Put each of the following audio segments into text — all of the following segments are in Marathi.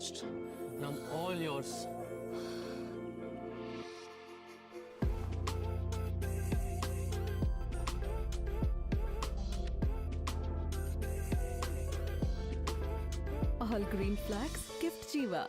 I'm. And I'm all yours. All green flags gift Jiva.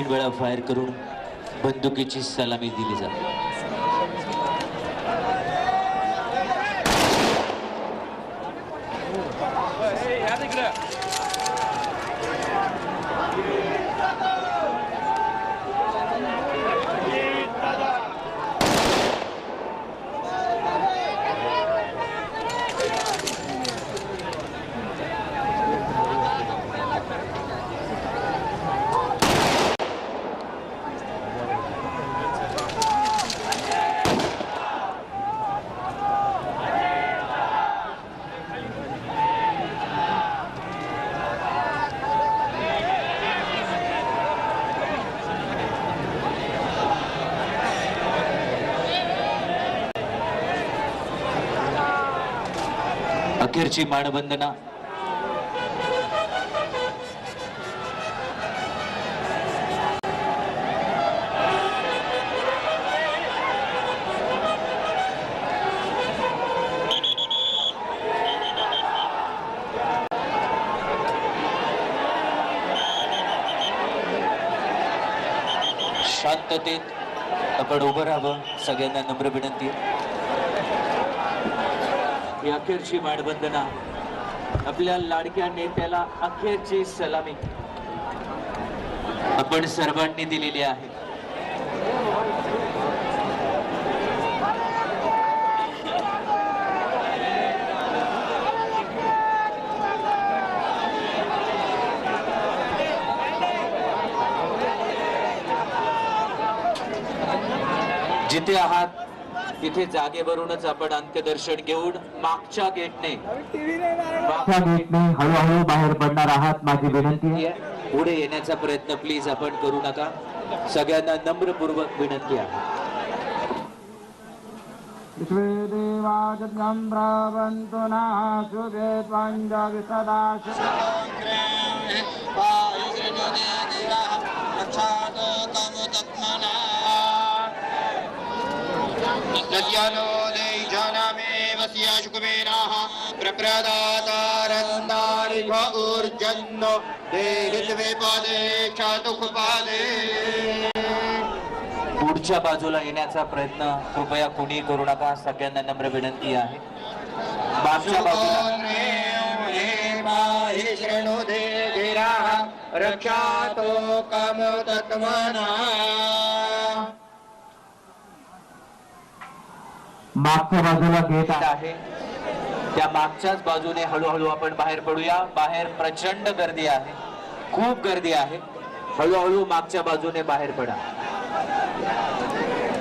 तीन वेळा फायर करून बंदुकीची सलामी दिली जाते. त्याची मानवंदना. शांततेत आपण उभं राहावं सगळ्यांना नम्र विनंती. ही अखेरची माणवंदना आपल्या लाडक्या नेत्याला अखेरची सलामी. आपण सर्वांनी दिलेली आहे. जिथे आहात तिथे जागेवरूनच आपण अंत्यदर्शन घेऊन मागच्या गेटने त्या गेटने हळूहळू बाहेर पडणार आहात माझी विनंती आहे. पुढे येण्याचा प्रयत्न प्लीज आपण करू नका. सगळ्यांना नम्रपूर्वक विनंती आहे. विश्वे देवा जगं ब्रवन्तु नः शुभे त्वञ्जवि सदा दद्यानो देशानामेव स्याशुकुबेराः प्रप्रदातारन्दानि भ ऊर्जन्नो देहित्वे पादे चातुकुपादे पुढच्या बाजूला येण्याचा प्रयत्न कृपया कुणी करू नका सगळ्यांना नम्र विनंती आहे. मागच्या बाजूला. रक्षातो कामतत्मना मागच्या बाजूला आहे. आहे. त्या मागच्याच बाजूने हळूहळू आपण बाहेर पडूया. बाहेर प्रचंड गर्दी आहे. खूप गर्दी आहे. हळूहळू मागच्या बाजूने बाहेर पडा.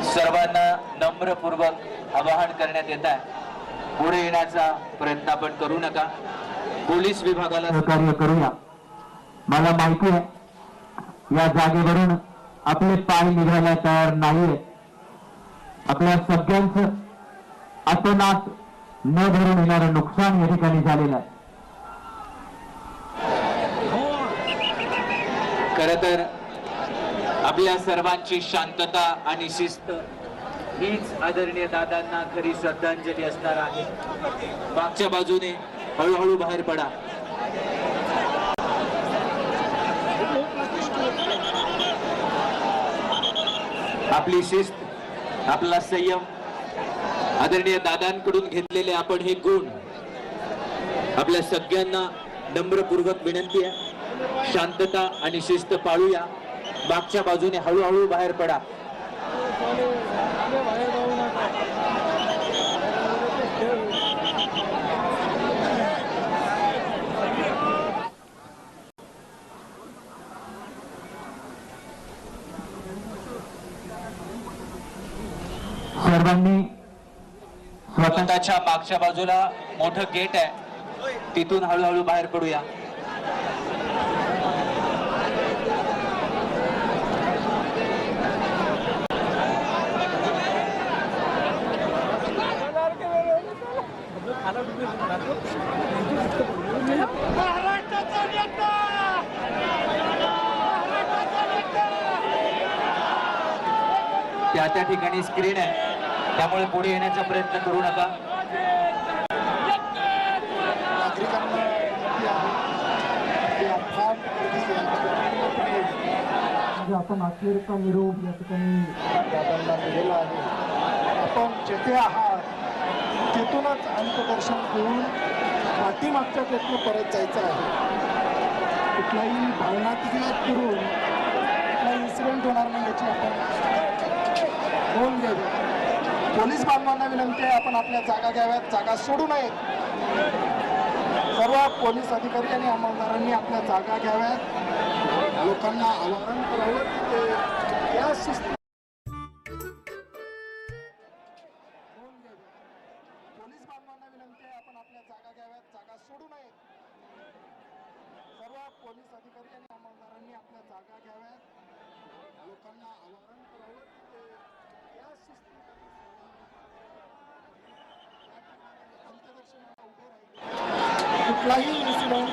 सर्वांना नम्रपूर्वक आवाहन करण्यात येत आहे. पुढे येण्याचा प्रयत्न आपण करू नका. पोलीस विभागाला सहकार्य करूया. मला माहिती आहे या जागेवरून आपले पाय निघायला तयार नाहीये. आपल्या सगळ्यांचं अतोनात न भरून येणारं नुकसान या ठिकाणी झालेलं आहे. खर तर आपल्या सर्वांची शांतता आणि शिस्त हीच आदरणीय दादांना खरी श्रद्धांजली असणार आहे. मागच्या बाजूने हळूहळू बाहेर पडा. आपली शिस्त आपला संयम आदरणीय दादांकडून घेतलेले आपण हे गुण आपल्या सगळ्यांना नम्रपूर्वक विनंती आहे. शांतता आणि शिस्त पाळूया. मागच्या बाजूने हळूहळू बाहेर पडा. सर्वांनी स्वतः मागच्या बाजूला मोठं गेट आहे. तिथून हळूहळू बाहेर पडूया. त्या त्या ठिकाणी स्क्रीन आहे. त्यामुळे पुढे येण्याचा प्रयत्न करू नका नागरिकांना विनंती आहे की अफाट गर्दी आहे. जे आपण अखेरचा निरोप या ठिकाणी दिलेला आहे आपण जेथे आहात तिथूनच अंतदर्शन घेऊन पाठीमागच्या गेटनं परत जायचं आहे कुठलाही भावनात्मक करून कुठलाही इन्सिडेंट होणार नाही याची आपण नोंद घ्यावी पोलीस बांधवांना विनंती आहे आपण आपल्या जागा घ्याव्यात जागा सोडू नयेत. सर्व पोलीस अधिकारी आणि आमदारांनी आपल्या जागा घ्याव्यात. लोकांना आवाहन करावं की ते या कुठलाही इन्सिडेंट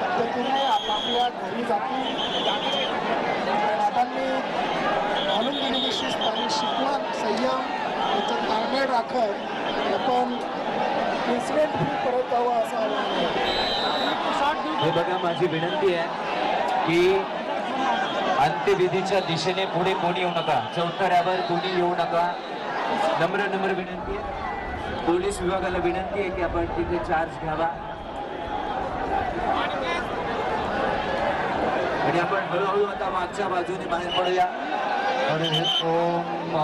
पद्धतीने आपापल्या घरी जातील दादांनी घालून दिलेली शिस्त आणि शिकवण संयम याचं ताळमेळ राखत आपण इन्सिडेंट फ्री परत जावं असं आव्हान हे बघा माझी विनंती आहे की अंत्यविधीच्या दिशेने पुढे कोणी येऊ नका. चौथऱ्यावर कोणी येऊ नका. नम्र नम्र विनंती आहे. पोलीस विभागाला विनंती आहे की आपण तिथे चार्ज घ्यावा. आणि आपण हळूहळू आता मागच्या बाजूने बाहेर पडूया. हरे ओम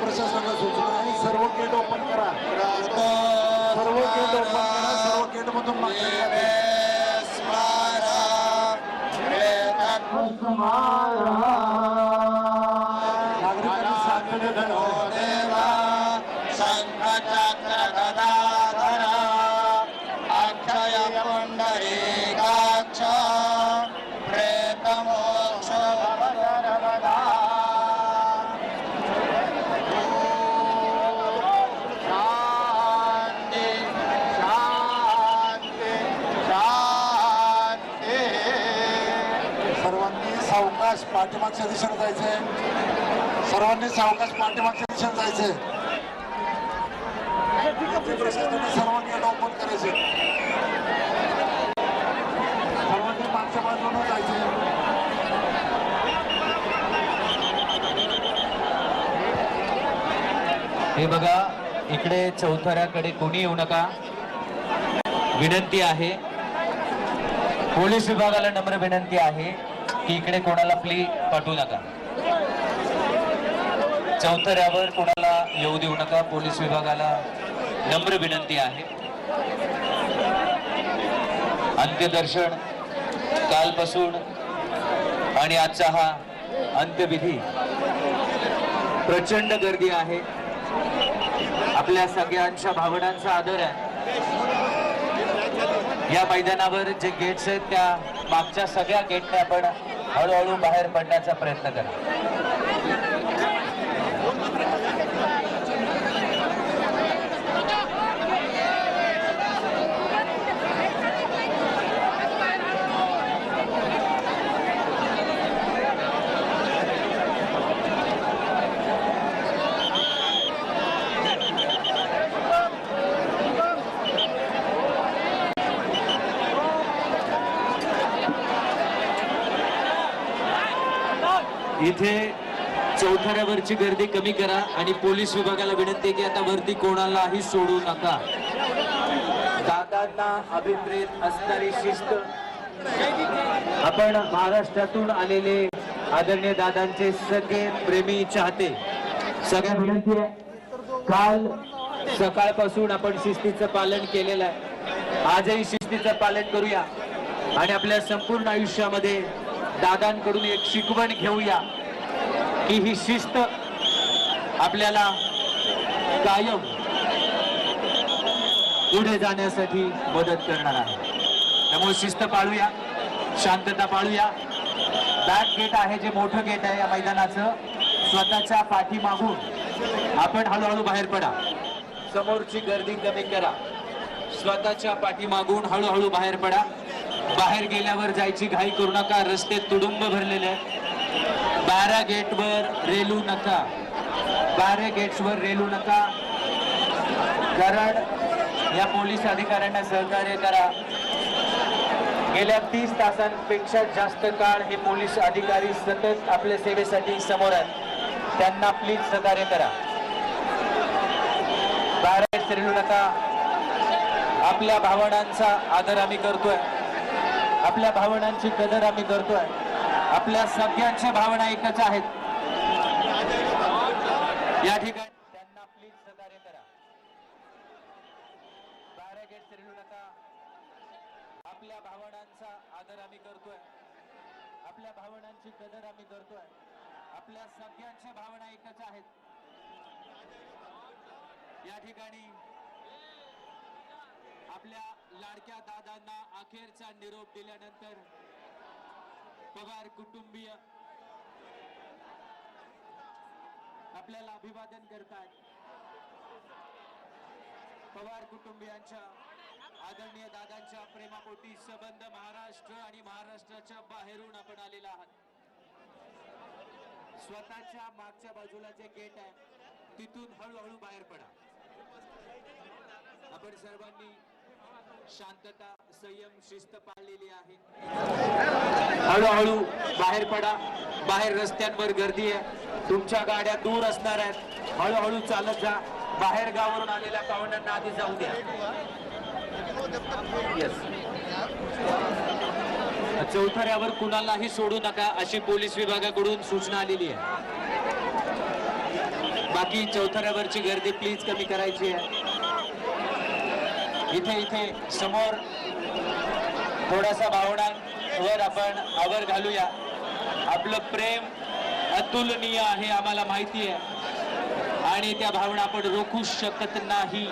प्रशासनाला सूचना आहे सर्व गेट ओपन करा. सर्व गेट ओपन करा सर्व गेट मधून मागणी करा. पाठीमागच्या दिशेने जायचंय. सर्वांनी सावकाश पाठीमागच्या दिशेने जायचंय. सर्वांनी ओपन करायचे सर्वांनी मागच्या बाजूने जायचंय. हे बघा इकडे चौथऱ्याकडे कोणी येऊ नका. विनंती आहे. पोलीस विभागाला नम्र विनंती आहे. की इकडे कोणाला प्ली पाठवू नका. चौथऱ्यावर कोणाला येऊ देऊ नका. पोलीस विभागाला नम्र विनंती आहे. अंत्यदर्शन कालपासून आणि आजचा हा अंत्यविधी. प्रचंड गर्दी आहे. आपल्या सगळ्यांच्या भावनांचा आदर आहे. या मैदानावर जे गेट्स आहेत त्या मागच्या सगळ्या गेटने आपण हळूहळू बाहेर पडण्याचा प्रयत्न करा इथे चौथऱ्यावरची गर्दी कमी करा आणि पोलीस विभागाला विनंती आहे की आता वरती कोणालाही सोडू नका. दादांना अभिप्रेत असणारी शिस्त. आपण महाराष्ट्रातून आलेले आदरणीय दादांचे सगळे प्रेमी चाहते. सगळ्या विनंती आहे. काल सकाळपासून आपण शिस्तीचं पालन केलेलं आहे. आजही शिस्तीचं पालन करूया. आणि आपल्या संपूर्ण आयुष्यामध्ये दादांकडून एक शिकवण घेऊया. की ही शिस्त आपल्याला कायम पुढे जाण्यासाठी मदत करणार आहे. त्यामुळे शिस्त पाळूया शांतता पाळूया. बॅक गेट आहे जे मोठं गेट आहे या मैदानाचं. स्वतःच्या पाठीमागून आपण हळूहळू बाहेर पडा. समोरची गर्दी कमी करा. स्वतःच्या पाठीमागून हळूहळू बाहेर पडा. बाहेर गेल्यावर जायची घाई करू नका. रस्ते तुडुंब भरलेले आहेत. बारा गेटवर रेलू नका. बारा गेट्सवर रेलू नका. कारण या पोलीस अधिकाऱ्यांना सहकार्य करा. गेल्या तीस तासांपेक्षा जास्त काळ हे पोलीस अधिकारी सतत आपल्या सेवेसाठी समोर आहेत. त्यांना प्लीज सहकार्य करा. बारा रेलू नका. आपल्या भावनांचा आदर आम्ही करतोय. आपल्या भावनांची कदर आम्ही करतोय. आपल्या सगळ्यांच्या भावना एकच आहेत. या ठिकाणी त्यांना प्लीज सहकार्य करा. बारा गेट फिरलू नका. आपल्या भावनांचा आदर आम्ही करतोय. आपल्या भावनांची कदर आम्ही करतोय. आपल्या सगळ्यांच्या भावना एकच आहेत. या ठिकाणी आपल्या लाडक्या दादांना अखेरचा निरोप दिल्यानंतर पवार कुटुंबीय. आपल्याला अभिवादन करतात पवार कुटुंबियांच्या आदरणीय दादांच्या प्रेमापोटी संबंध महाराष्ट्र आणि महाराष्ट्राच्या बाहेरून आपण आलेला आहात. स्वतःच्या मागच्या बाजूला जे गेट आहे तिथून हळूहळू बाहेर पडा. आपण सर्वांनी शांतता संयम शिस्त पाळलेली आहे. हळूहळू बाहेर पडा. बाहेर रस्त्यांवर गर्दी आहे. तुमच्या गाड्या दूर असणार आहेत. हळूहळू चालत जा. बाहेर गावावरून आलेल्या पाहुण्यांना आधी जाऊ द्या. येस चौथऱ्यावर कुणालाही सोडू नका अशी पोलीस विभागाकडून सूचना आलेली आहे. बाकी चौथऱ्यावरची गर्दी प्लीज कमी करायची आहे. इथे इथे समोर थोडासा भावनांवर आपण आवर घालूया. आपलं प्रेम अतुलनीय आहे आम्हाला माहिती आहे. आणि त्या भावना आपण रोखू शकत नाही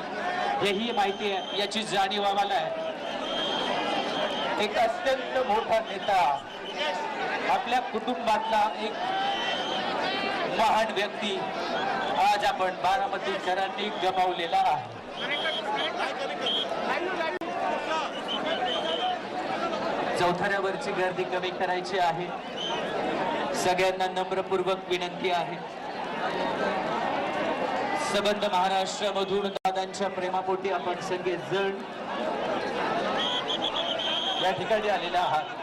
हेही माहिती आहे याची जाणीव आम्हाला आहे. एक अत्यंत मोठा नेता आपल्या कुटुंबातला एक महान व्यक्ती आज आपण बारामतीकरांनी गमावलेला आहे. चौथऱ्यावरची गर्दी कमी करायची आहे. सगळ्यांना नम्रपूर्वक विनंती आहे. सबंध महाराष्ट्रामधून दादांच्या प्रेमापोटी आपण सगळे जण या ठिकाणी आलेला आहात.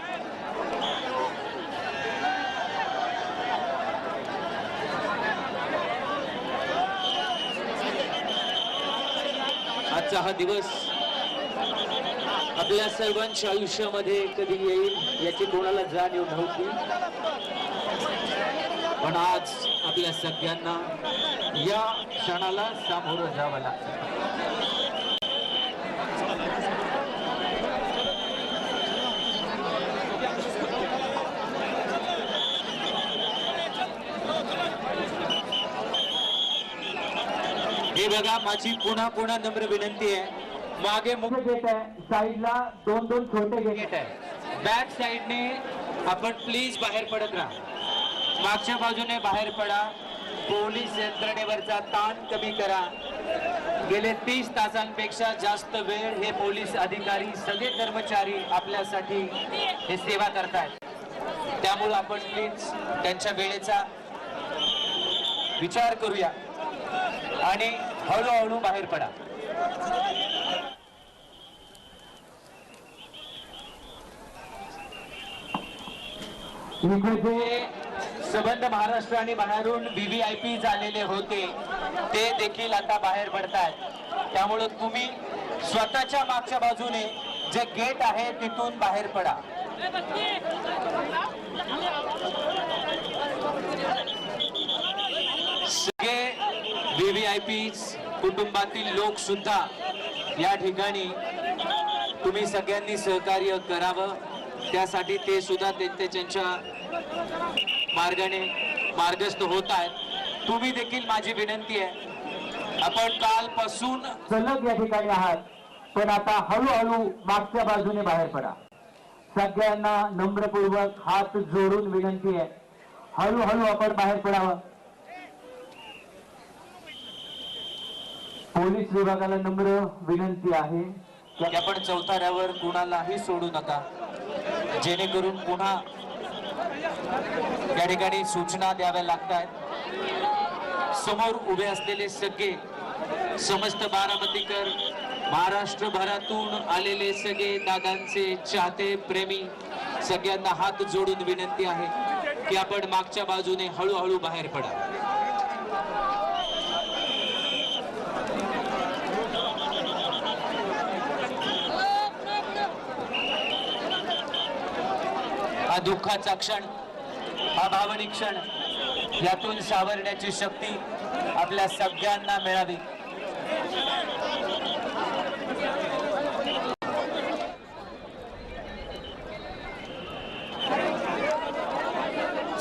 आजचा हा दिवस आपल्या सर्वांच्या आयुष्यामध्ये कधी येईल याची कोणाला जाणीव नव्हती. पण आज आपल्या सगळ्यांना या क्षणाला सामोरं जावं लागतं. हे बघा माझी पुन्हा पुन्हा नम्र विनंती आहे. मागे मुख्य गेट आहे. साईडला दोन दोन छोटे गेट गेट आहे. बॅक साईडने आपण प्लीज बाहेर पडत राहा. मागच्या बाजूने बाहेर पडा. पोलीस यंत्रणेवरचा ताण कमी करा. गेले तीस तासांपेक्षा जास्त वेळ हे पोलीस अधिकारी सगळे कर्मचारी आपल्यासाठी हे सेवा करतायत. त्यामुळे आपण प्लीज त्यांच्या वेळेचा विचार करूया. आणि हळूहळू बाहेर पडा. सबंध संबंध महाराष्ट्र आणि बाहेरून व्हीव्हीआयपी झालेले होते ते देखील आता बाहेर पडतायत. त्यामुळं तुम्ही स्वतःच्या मागच्या बाजूने जे गेट आहे तिथून बाहेर पडा सगळे व्हीव्हीआयपी कुटुंबातील लोक सुद्धा या ठिकाणी तुम्ही सगळ्यांनी सहकार्य करावं. त्यासाठी ते सुद्धा त्यांच्या मार्गाने मार्गस्थ होत आहेत. तुम्ही देखील माझी विनंती आहे. आपण कालपासून सलग या ठिकाणी आहात पण आता हळूहळू मागच्या बाजूने बाहेर पडा. सगळ्यांना नम्रपूर्वक हात जोडून विनंती आहे. हळूहळू आपण बाहेर पडावं. पोलीस विभागाला नम्र विनंती आहे की आपण चौथाऱ्यावर कुणालाही सोडू नका. जेणेकरून पुन्हा या ठिकाणी सूचना द्याव्या लागत आहेत समोर उभे असलेले सगळे समस्त बारामतीकर महाराष्ट्रभरातून आलेले सगळे दादांचे चाहते प्रेमी सगळ्यांना हात जोडून विनंती आहे की आपण मागच्या बाजूने हळूहळू बाहेर पडा हा दुःखाचा क्षण हा भावनिक क्षण यातून सावरण्याची शक्ती आपल्या सगळ्यांना मिळावी.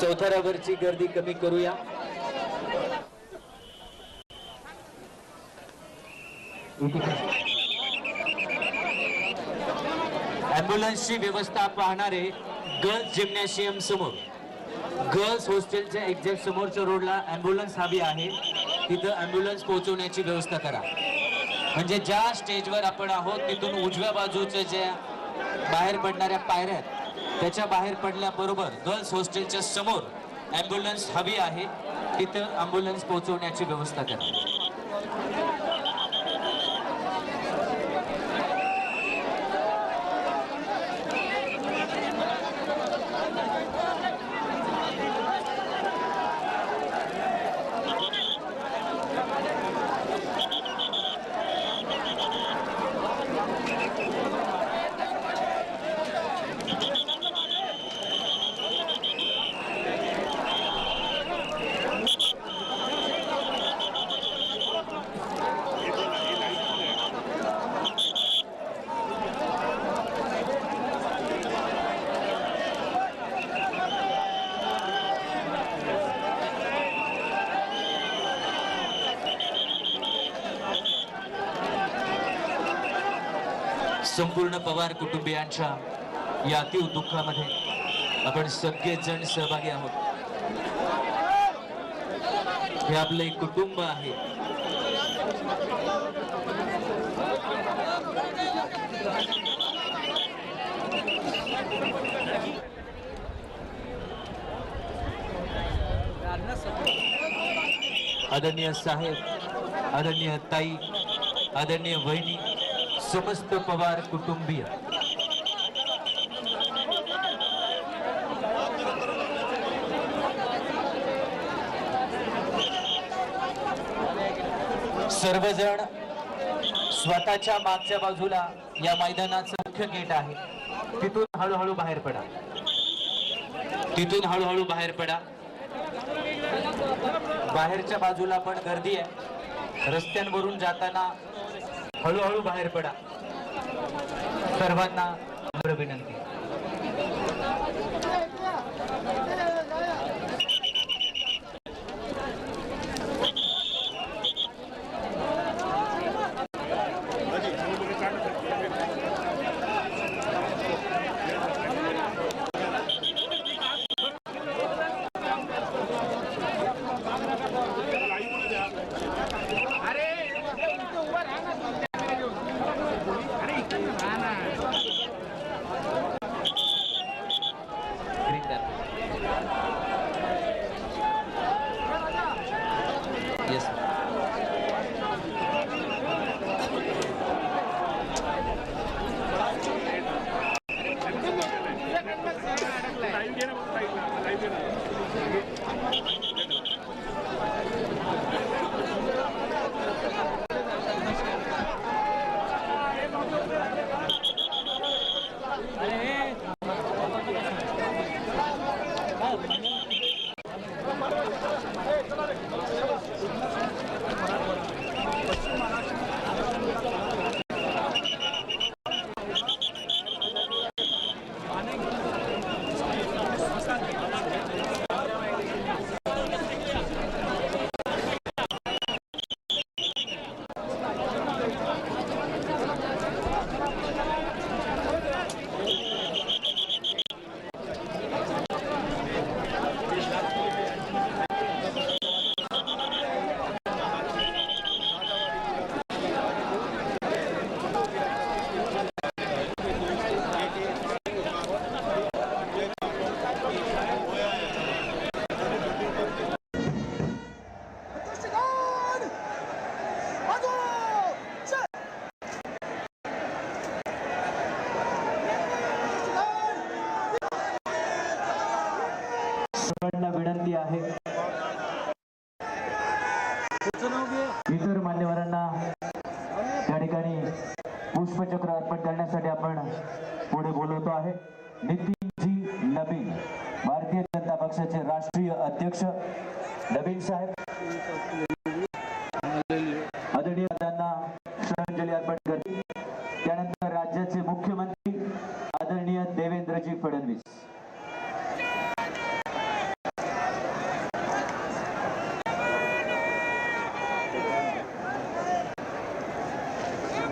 चौथऱ्यावरची गर्दी कमी करूया. ॲम्ब्युलन्सची व्यवस्था पाहणारे गर्ल्स जिम्नॅशियम समोर. गर्ल्स हॉस्टेलच्या एक्झॅक्ट समोरच्या रोडला ॲम्ब्युलन्स हवी आहे. तिथं ॲम्ब्युलन्स पोहोचवण्याची व्यवस्था करा. म्हणजे ज्या स्टेजवर आपण आहोत तिथून उजव्या बाजूच्या ज्या बाहेर पडणाऱ्या पायऱ्या आहेत त्याच्या बाहेर पडल्याबरोबर गर्ल्स हॉस्टेलच्या समोर ॲम्ब्युलन्स हवी आहे. तिथं ॲम्ब्युलन्स पोहोचवण्याची व्यवस्था करा. संपूर्ण पवार कुटुंबियांच्या या अतिव दुःखामध्ये आपण सगळेजण सहभागी आहोत. हे आपलं एक कुटुंब आहे. आदरणीय साहेब आदरणीय ताई आदरणीय वहिनी समस्त पवार कुटुंबीय. सर्वजण स्वतःच्या मागच्या बाजूला या मैदानाचं मुख्य गेट आहे. तिथून हळूहळू बाहेर पडा. तिथून हळूहळू बाहेर पडा. बाहेरच्या बाजूला पण गर्दी आहे. रस्त्यांवरून जाताना हळूहळू बाहेर पडा. सर्वांना नम्र विनंती इतर मान्यवरांना त्या ठिकाणी पुष्पचक्र अर्पण करण्यासाठी आपण पुढे बोलवतो आहे. नितीनजी नबीन भारतीय जनता पक्षाचे राष्ट्रीय अध्यक्ष नबीन साहेब आदरणीय दादांना श्रद्धांजली अर्पण करतील त्यानंतर राज्याचे मुख्यमंत्री आदरणीय देवेंद्रजी फडणवीस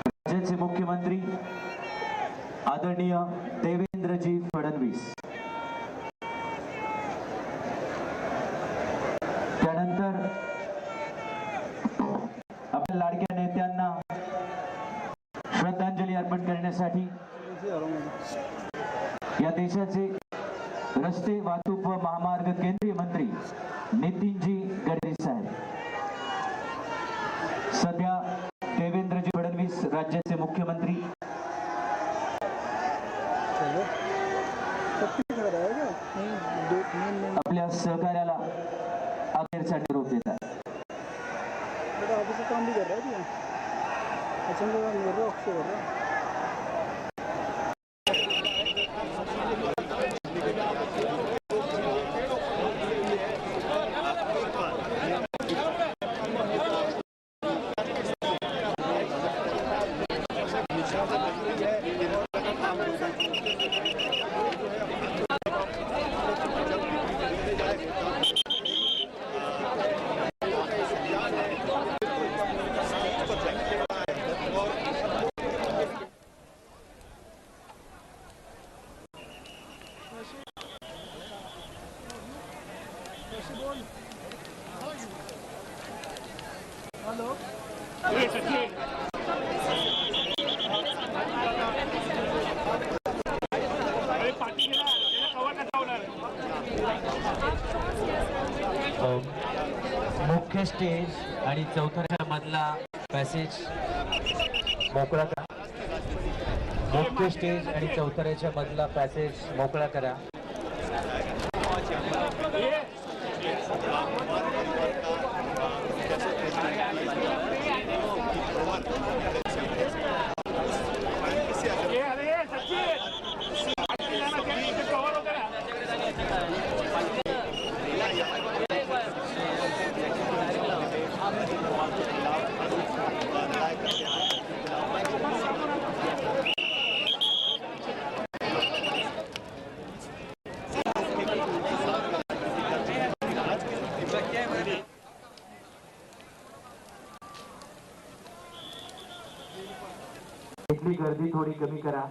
राज्याचे मुख्यमंत्री आदरणीय देवेंद्रजी फडणवीस त्यानंतर आपल्या लाडक्या नेत्यांना श्रद्धांजली अर्पण करण्यासाठी या देशाचे रस्ते वाहतूक व महामार्ग केंद्रीय मंत्री नितीनजी गडकरी साहेब. सध्या देवेंद्रजी फडणवीस राज्याचे मुख्यमंत्री. आपल्या सहकार्याला अखेरचा निरोप देतात. काम भी कर रहा है मुख्य स्टेज आणि चौथऱ्या मधला पॅसेज मोकळा करा. मुख्य स्टेज आणि चौथऱ्याच्या मधला पॅसेज मोकळा करा इथली गर्दी थोडी कमी करा.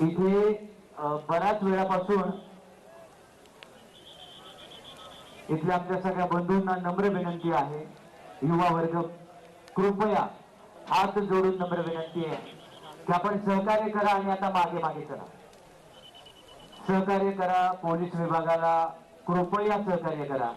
इथे बऱ्याच वेळापासून इथल्या आमच्या सगळ्या बंधूंना नम्र विनंती आहे. युवा वर्ग कृपया हात जोडून नम्र विनंती आहे की आपण सहकार्य करा आणि आता मागे मागे करा सहकार्य करा पोलीस विभागाला कृपया सहकार्य करा.